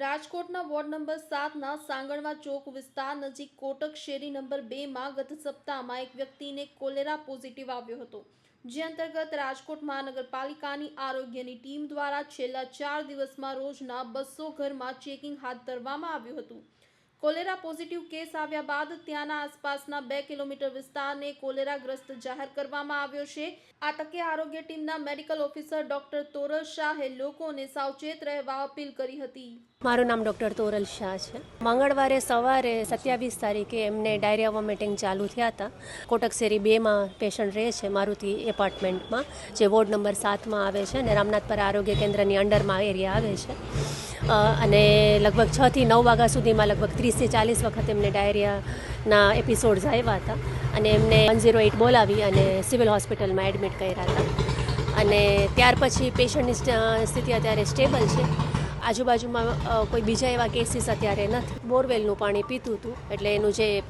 રાજકોટના ward number સાતના Sanganva ચોક વિસ્તાર નજીક કોટક શેરી નંબર બેમાં ગત સપ્તાહમાં એક વ્યક્તિને કોલેરા પોઝિટિવ આવ્યો હતો. જે અંતર્ગત રાજકોટ મહાનગરપાલિકાની આરોગ્યની ટીમ દ્વારા છેલ્લા ચાર દિવસમાં રોજના બસો ઘરમાં ચેકિંગ હાથ ધરવામાં આવ્યું હતું. કોલેરા પોઝિટિવ કેસ આવ્યા બાદ ત્યાંના આસપાસના બે કિલોમીટર વિસ્તારને કોલેરાગ્રસ્ત જાહેર કરવામાં આવ્યો છે. આ તકે આરોગ્ય ટીમના મેડિકલ ઓફિસર ડોક્ટર તોરલ શાહે લોકોને સાવચેત રહેવા અપીલ કરી હતી. મારું નામ ડૉક્ટર તોરલ શાહ છે. મંગળવારે સવારે સત્યાવીસ તારીખે એમને ડાયરિયા વોમિટિંગ ચાલુ થયા હતા. કોટક શેરી બેમાં પેશન્ટ રહે છે મારુતિ એપાર્ટમેન્ટમાં, જે વોર્ડ નંબર સાતમાં આવે છે અને રામનાથપરા આરોગ્ય કેન્દ્રની અંડરમાં એરિયા આવે છે. અને લગભગ છથી નવ વાગ્યા સુધીમાં લગભગ ત્રીસથી ચાલીસ વખત એમને ડાયરિયાના એપિસોડ્સ આવ્યા હતા. અને એમને વન ઝીરો એઇટ બોલાવી અને સિવિલ હોસ્પિટલમાં એડમિટ કર્યા હતા. અને ત્યાર પછી પેશન્ટની સ્થિતિ અત્યારે સ્ટેબલ છે. આજુબાજુમાં કોઈ બીજા એવા કેસીસ અત્યારે નથી. બોરવેલનું પાણી પીતું હતું. એટલે એનું જે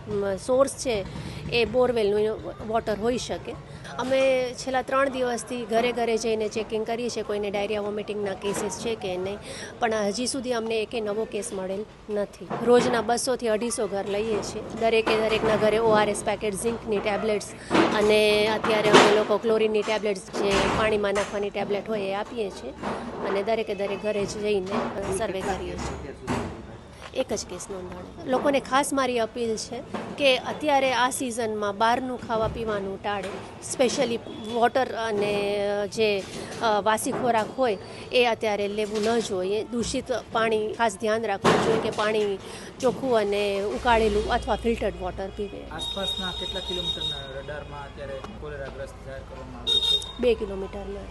સોર્સ છે એ બોરવેલનું વોટર હોઈ શકે. અમે છેલ્લા ત્રણ દિવસથી ઘરે ઘરે જઈને ચેકિંગ કરીએ છીએ. કોઈને ડાયરિયા વોમિટિંગના કેસીસ છે કે નહીં. પણ હજી સુધી અમને એકે નવો કેસ મળેલ નથી. રોજના બસોથી અઢીસો ઘર લઈએ છીએ. દરેકે દરેકના ઘરે ઓઆરએસ પેકેટ ઝિંકની ટેબ્લેટ્સ અને અત્યારે અમે લોકો ક્લોરીનની ટેબ્લેટ્સ જે પાણીમાં નાખવાની ટેબ્લેટ હોય એ આપીએ છીએ. અને દરેકે દરેક ઘરે જઈને સર્વે કરીએ છીએ. એક જ કેસ નોંધાણો લોકોને ખાસ મારી અપીલ છે કે અત્યારે આ સિઝનમાં બહારનું ખાવા પીવાનું ટાળે. સ્પેશિયલી વોટર અને જે વાસી ખોરાક હોય એ અત્યારે લેવું ન જોઈએ. દૂષિત પાણી ખાસ ધ્યાન રાખવું જોઈએ કે પાણી ચોખ્ખું અને ઉકાળેલું અથવા ફિલ્ટર્ડ વોટર પીવે. આસપાસના કેટલા કિલોમીટરના રડારમાં અત્યારે કોલેરાગ્રસ્ત જાહેર કરવામાં આવ્યું છે? બે કિલોમીટરના